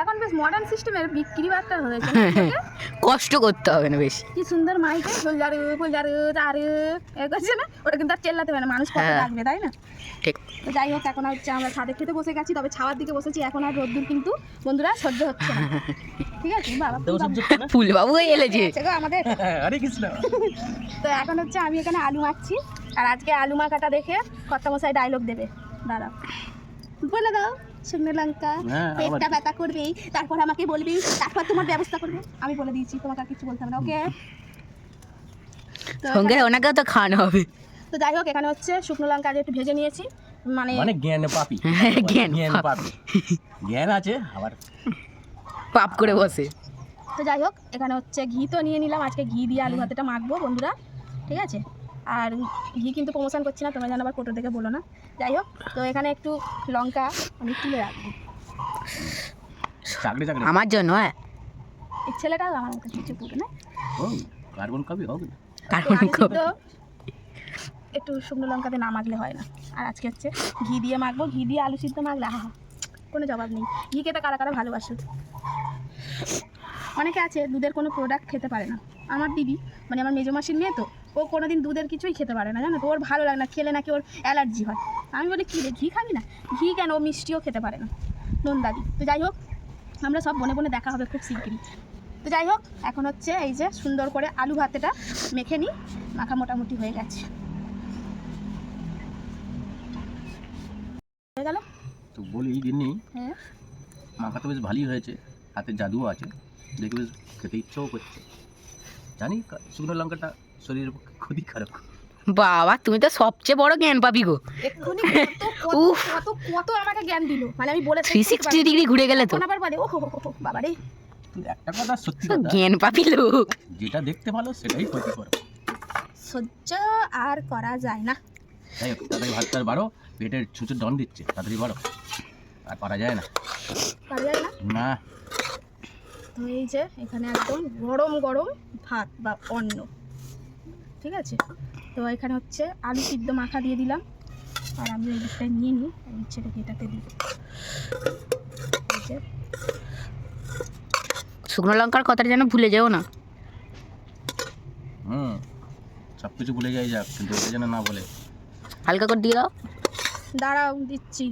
এখন বেশ মডার্ন সিস্টেমের বিক্রি বার্তা হয়েছে না? কষ্ট করতে হবে না বেশি। কি সুন্দর মাইকে ফুলজারু ফুলজারু চারু এ করছে না? ওটা কিন্তু আর চেল্লাতে পারে না মানুষ কত হ্যাঁ। লাগবে তাই না? ঠিক। তো যাই হোক এখন হচ্ছে আমরা ছাদে খেতে বসে গেছি তবে ছাওয়ার দিকে বসেছি এখন আর রোদ্দুর কিন্তু বন্ধুরা সহ্য হচ্ছে না। ঠিক আছে বাবা ফুলবাবু। হচ্ছে গো আমাদের। হরে কৃষ্ণ। তো এখন হচ্ছে আমি এখানে আলু মাখছি আর আজকে আলু মাখাটা দেখে কর্তামশাই ডায়লগ দেবে। দাঁড়া বলে দাও। শুকনো লঙ্কা হ্যাঁ, পেটটা ব্যথা করবি তারপর আমাকে বলবি তারপর তোমার ব্যবস্থা করবে। আমি বলে দিয়েছি তোমাকে আর কিছু বলতে হবে না ওকে? তো সঙ্গে ওনাকেও তো খাওয়ানো হবে। তো যাই হোক এখানে হচ্ছে শুকনো লঙ্কা একটু ভেজে নিয়েছি। মানে মানে জ্ঞান পাপি। হ্যাঁ, জ্ঞান জ্ঞান পাপি। পাপি। জ্ঞান আছে আবার পাপ করে বসে। তো যাই হোক এখানে হচ্ছে ঘি তো নিয়ে নিলাম। আজকে ঘি দিয়ে আলু ভাতেটা মাখবো বন্ধুরা ঠিক আছে? আর ঘি কিন্তু প্রমোশন করছি না তোমরা যেন আবার ফটো দেখে বলো না। যাই হোক তো এখানে একটু লঙ্কা আমি তুলে রাখব। আমার জন্য হ্যাঁ। এই ছেলেটা আমার মতো কিছু করবে না। ও কার্বন কবি হবে। না একটু শুকনো লঙ্কাতে না মাখলে হয় না। আর আজকে হচ্ছে ঘি দিয়ে মাখবো ঘি দিয়ে আলু সিদ্ধ মাখলে আহা কোনো জবাব নেই। ঘি খেতে কারা কারা ভালোবাসে? অনেকে আছে দুধের কোনো প্রোডাক্ট খেতে পারে না। আমার দিদি মানে আমার মেজো মাসির মেয়ে তো ও কোনোদিন দুধের কিছুই খেতে পারে না জানো তো? ওর ভালো লাগে না খেলে নাকি ওর অ্যালার্জি হয়। আমি বলি কী রে ঘি খাবি না? ঘি কেন? ও মিষ্টিও খেতে পারে না। নন্দাদি। তো যাই হোক আমরা সব বনে বনে দেখা হবে খুব শিগগিরই। তো যাই হোক এখন হচ্ছে এই যে সুন্দর করে আলু ভাতেটা মেখে নিই। মাখা মোটামুটি হয়ে গেছে। হয়ে গেল? তো বলি জন্যে হ্যাঁ। মাখা তো বেশ ভালোই হয়েছে। হাতে জাদুও আছে। দেখে বেশ খেতে ইচ্ছেও করছে। জানি শুকনো লঙ্কাটা শরীরের পক্ষে ক্ষতিকারক বাবা তুমি তো সবচেয়ে বড় জ্ঞান পাবি গো। এক্ষুনি কত কত উফ। কত কত আমাকে জ্ঞান দিল। মানে আমি বলে থ্রি সিক্সটি ডিগ্রি ঘুরে গেলে তো। আবার বলে বাবা রে একটা কথা সত্যি কথা জ্ঞান পাবি লোক। যেটা দেখতে ভালো সেটাই ক্ষতিকর সহ্য আর করা যায় না। যাই হোক তাড়াতাড়ি ভাতটা বাড়ো পেটের ছুঁচো ডন দিচ্ছে তাড়াতাড়ি বাড়ো। আর পারা যায় না। করা যায় না? না। তো এই যে এখানে একদম গরম গরম ভাত বা অন্ন। ঠিক আছে? তো এখানে হচ্ছে আলু সিদ্ধ মাখা দিয়ে দিলাম। আর আমি এই দিকটায় নিয়ে নিই। আর ইচ্ছেটাকে এটাতে দিই। শুকনো লঙ্কার কথাটা যেন ভুলে যেও না। হুম সব কিছু ভুলে যাই যাক কিন্তু এটা যেন না বলে। হালকা করে দিয়ে দাও। দাঁড়াও দিচ্ছি।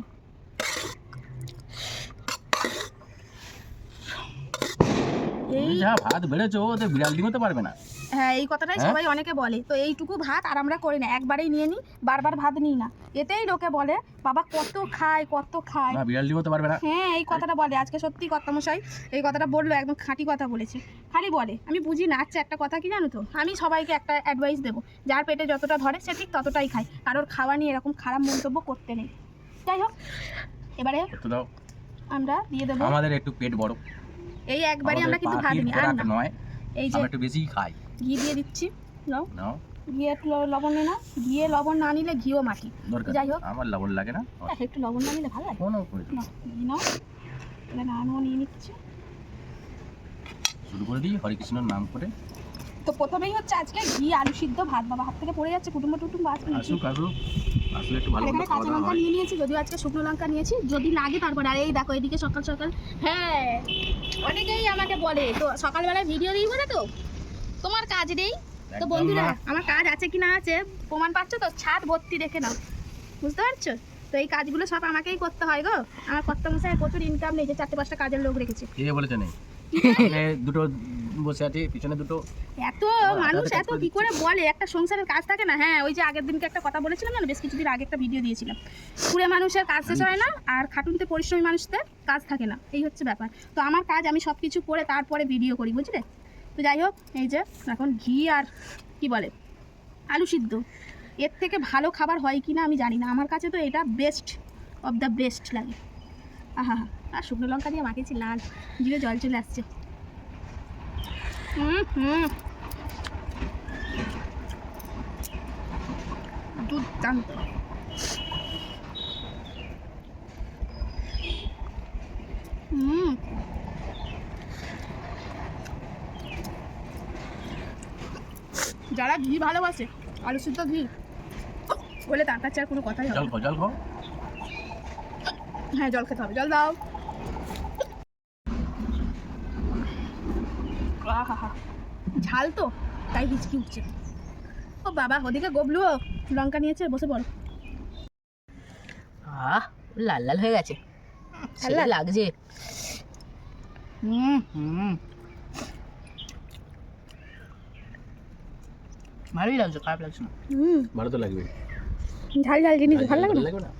এই যা ভাত বেড়েছো ওদের বিড়াল ডিমও পারবে না। হ্যাঁ এই কথাটাই হ্যাঁ? সবাই অনেকে বলে। তো এইটুকু ভাত আর আমরা করি না একবারেই নিয়ে নিই বারবার ভাত নিই না। এতেই লোকে বলে বাবা কত খায় কত খায়। না বিড়াল ডিমও পারবে না। হ্যাঁ এই কথাটা বলে আজকে সত্যি কর্তামশাই এই কথাটা বলল একদম খাঁটি কথা বলেছে। খালি বলে আমি বুঝি না আচ্ছা একটা কথা কি জানো তো? আমি সবাইকে একটা অ্যাডভাইস দেবো যার পেটে যতটা ধরে সে ঠিক ততটাই খায়। কারোর খাওয়া নিয়ে এরকম খারাপ মন্তব্য করতে নেই। যাই হোক এবারে আমরা দিয়ে দেবো আমাদের একটু পেট বড়। এই একবারই আমরা কিন্তু নিই আর না। এই যে একটু বেশিই খাই। ঘি দিয়ে দিচ্ছি নাও। নাও। ঘিয়ে একটু লবণ নে না ঘিয়ে লবণ না নিলে ঘিও মাটি। যাই হোক। আমার লবণ লাগে না? একটু লবণ না নিলে ভালো লাগে। কোনো ঘি নাও। এখানে আমিও নিয়ে নিচ্ছি। শুরু করে দিই হরে কৃষ্ণর নাম করে। তো প্রথমেই হচ্ছে আজকে ঘি আলু সিদ্ধ ভাত বাবা হাত থেকে পড়ে যাচ্ছে কুটুম্ব টুটুম্ব বাস আসুক আসুক। আসলে একটু ভালো এখানে কাঁচা লঙ্কা নিয়ে নিয়েছি যদিও আজকে শুকনো লঙ্কা নিয়েছি যদি লাগে তারপরে। আর এই দেখো এদিকে সকাল সকাল হ্যাঁ অনেকেই আমাকে বলে তো সকালবেলায় ভিডিও দিই বলে তো? তোমার কাজ নেই? তো বন্ধুরা আমার কাজ আছে কি না আছে প্রমাণ পাচ্ছ তো? ছাদ ভর্তি দেখে নাও। বুঝতে পারছ? তো এই কাজগুলো সব আমাকেই করতে হয় গো। আমার কর্তা মশাই প্রচুর ইনকাম নেই যে চারটে পাঁচটা কাজের লোক রেখেছে। কে বলেছে নেই? দুটো বসে আছে পিছনে দুটো। এত মানুষ এত কি করে বলে? একটা সংসারের কাজ থাকে না? হ্যাঁ ওই যে আগের দিনকে একটা কথা বলেছিলাম না বেশ কিছুদিন আগে একটা ভিডিও দিয়েছিলাম। কুড়ে মানুষের কাজ শেষ হয় না আর খাটুনতে পরিশ্রমী মানুষদের কাজ থাকে না। এই হচ্ছে ব্যাপার। তো আমার কাজ আমি সব কিছু করে তারপরে ভিডিও করি বুঝলে? তো যাই হোক এই যে এখন ঘি আর কি বলে? আলু সিদ্ধ। এর থেকে ভালো খাবার হয় কি না আমি জানি না। আমার কাছে তো এটা বেস্ট অফ দ্য বেস্ট লাগে। আহা আর শুকনো লঙ্কা দিয়ে মাখেছি লাল। জিভে জল চলে আসছে। হুম হুম। দুর্দান্ত। হুম। যারা ঘি ভালোবাসে আলু সিদ্ধ ঘি বলে তার কাছে আর কোনো কথাই হবে জল খাও জল খাও। হ্যাঁ জল খেতে হবে জল দাও। ঝাল তো তাই হিচকি উঠছে। ও বাবা ওদিকে গবলু লঙ্কা নিয়েছে বসে পড়। আহ লাল লাল হয়ে গেছে। লাল। লাগছে। হুম হুম। ভালোই লাগছে খারাপ লাগছে না। হুম। ভালো তো লাগবে ঝাল ঝাল জিনিস ভালো লাগে লাগবে না?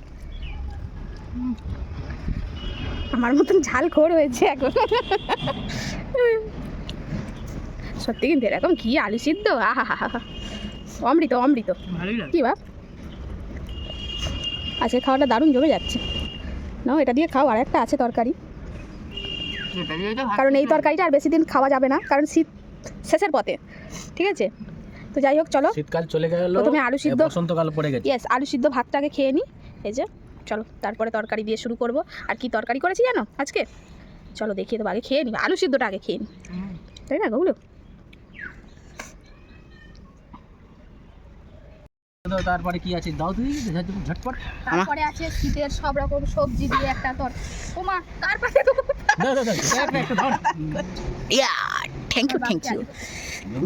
আমার মতন ঝাল খোর হয়েছে এখন। সত্যি কিন্তু এরকম কি আলু সিদ্ধ? আহা অমৃত অমৃত। কি বা আজকে খাওয়াটা দারুণ জমে যাচ্ছে। না এটা দিয়ে খাও আর একটা আছে তরকারি। এটা দিয়ে তো ভাত কারণ এই তরকারিটা আর বেশি দিন খাওয়া যাবে না কারণ শীত শেষের পথে ঠিক আছে? তো যাই হোক চলো। শীতকাল চলে গেল প্রথমে আলু সিদ্ধ- বসন্তকাল পড়ে গেছে। ইয়েস আলু সিদ্ধ ভাতটাকে খেয়ে নিই এই যে। চলো তারপরে তরকারি দিয়ে শুরু করব। আর কি তরকারি করেছি জানো আজকে? চলো দেখিয়ে দেবো আগে খেয়ে নিই। আলু সিদ্ধটা আগে খেয়ে নিই। তাই না গৌলো তারপরে কি আছে? দাও তুই ঝটপট। তারপরে আছে শীতের সব রকম সবজি দিয়ে একটা তর ওমা তারপরে। Yeah thank you thank you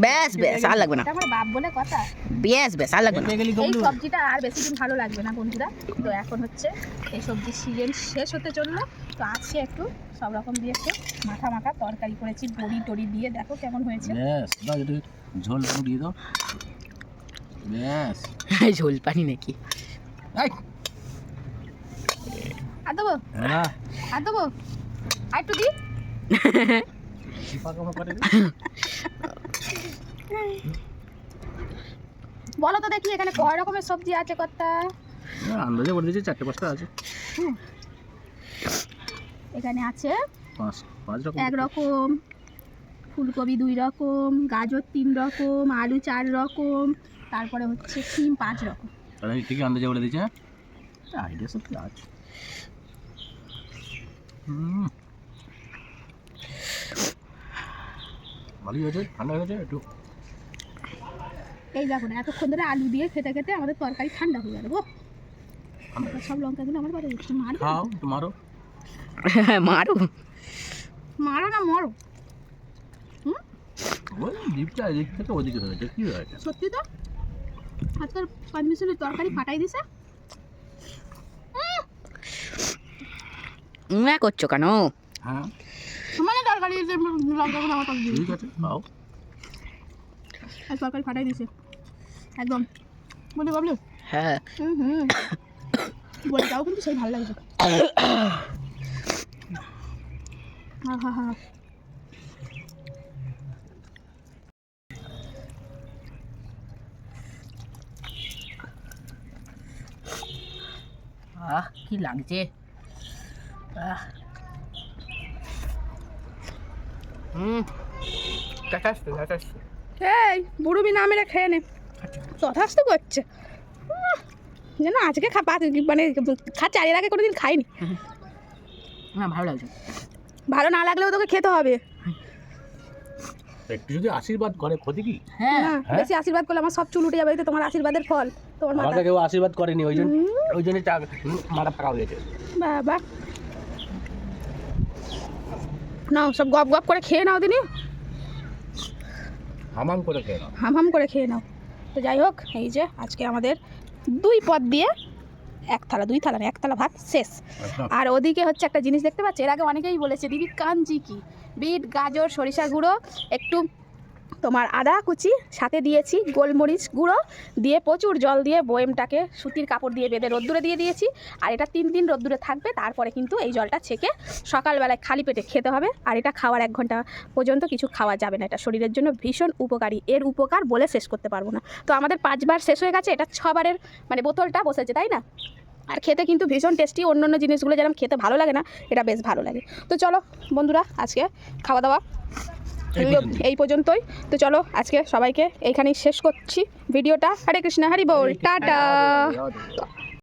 ব্যাস ব্যাস আর লাগবে না। আমার বাপ বলে কথা। ব্যাস ব্যাস আর লাগবে না। এই সবজিটা আর বেশি দিন ভালো লাগবে না বন্ধুরা। তো এখন হচ্ছে এই সবজির সিজন শেষ হতে চলল। তো আজকে একটু সব রকম দিয়ে একটু মাখা মাখা তরকারি করেছি বড়ি টড়ি দিয়ে। দেখো কেমন হয়েছে। ব্যাস দাও একটু ঝোল দিয়ে দাও। ব্যাস ঝোল পানি নাকি? আর দেবো? না আর দেবো? আর একটু দিই দে। বলো তো দেখি এখানে কয় রকমের সবজি আছে কর্তা? আন্দাজে বলে দিয়েছে চারটে পাঁচটা আছে। এখানে আছে এক রকম ফুলকপি দুই রকম গাজর তিন রকম আলু চার রকম তারপরে হচ্ছে সিম পাঁচ রকম। তাহলে ঠিকই আন্দাজে বলে দিয়েছে আইডিয়া সত্যি আছে। হুম। ভালোই হয়েছে ঠান্ডা হয়ে গেছে একটু এই দেখো না এতক্ষণ ধরে আলু দিয়ে খেতে খেতে আমাদের তরকারি ঠান্ডা হয়ে গেল গো। হয়ে সব লঙ্কাগুলো আমার বাড়ি উঠছে মারো খাও একটু মারো। মারো। মারো না মরো। ওই লিপটা এদিক থেকে ওদিকে হয়েছে কি হয়েছে? সত্যি তো? আজকাল পারমিশনের তরকারি ফাটাই দিছে? উঁ করছ কেন? হ্যাঁ। মানে তরকারি দিয়েছে লঙ্কাগুলো আমার তরকারি ঠিক আছে খাও আর তরকারি ফাটাই দিছে একদম বলি বাবলু হ্যাঁ হুম হুম বলে তাও কিন্তু সেই ভালো লাগছে হা হা হা আহ কি লাগছে আহ এই বুড়ুবি না মেরে খেয়ে নে। তথাস্ত করছে। যেন আজকে খা মানে খাচ্ছে আর এর আগে কোনোদিন খাইনি। না ভালো লাগছে। ভালো না লাগলেও তোকে খেতে হবে। একটু যদি আশীর্বাদ করে ক্ষতি কি? হ্যাঁ। বেশি আশীর্বাদ করলে আমার সব চুল উঠে যাবে এই তো তোমার আশীর্বাদের ফল। তোমার মাথা। কেউ আশীর্বাদ করেনি ওই জন্য ওই জন্য মারা ফাঁকা হয়ে গেছে বাবা। নাও সব গপ গপ করে খেয়ে নাও দিনি। হামাম করে খেয়ে নাও। হামাম হাম করে খেয়ে নাও। তো যাই হোক এই যে আজকে আমাদের দুই পদ দিয়ে এক থালা দুই থালা না এক থালা ভাত শেষ। আর ওদিকে হচ্ছে একটা জিনিস দেখতে পাচ্ছি এর আগে অনেকেই বলেছে দিদি কাঞ্জি কি? বিট গাজর সরিষা গুঁড়ো একটু তোমার আদা কুচি, সাথে দিয়েছি গোলমরিচ গুঁড়ো, দিয়ে প্রচুর জল দিয়ে বয়েমটাকে সুতির কাপড় দিয়ে বেঁধে রোদ্দুরে দিয়ে দিয়েছি। আর এটা তিন দিন রোদ্দুরে থাকবে, তারপরে কিন্তু এই জলটা ছেঁকে সকালবেলায় খালি পেটে খেতে হবে। আর এটা খাওয়ার এক ঘণ্টা পর্যন্ত কিছু খাওয়া যাবে না, এটা শরীরের জন্য ভীষণ উপকারী। এর উপকার বলে শেষ করতে পারব না। তো আমাদের পাঁচবার শেষ হয়ে গেছে, এটা ছবারের মানে বোতলটা বসেছে, তাই না? আর খেতে কিন্তু ভীষণ টেস্টি অন্য অন্য জিনিসগুলো যেরকম খেতে ভালো লাগে না, এটা বেশ ভালো লাগে। তো চলো বন্ধুরা, আজকে খাওয়া দাওয়া। এই পর্যন্তই। তো চলো আজকে সবাইকে এইখানেই শেষ করছি ভিডিওটা। হরে কৃষ্ণ হরি বল। টাটা।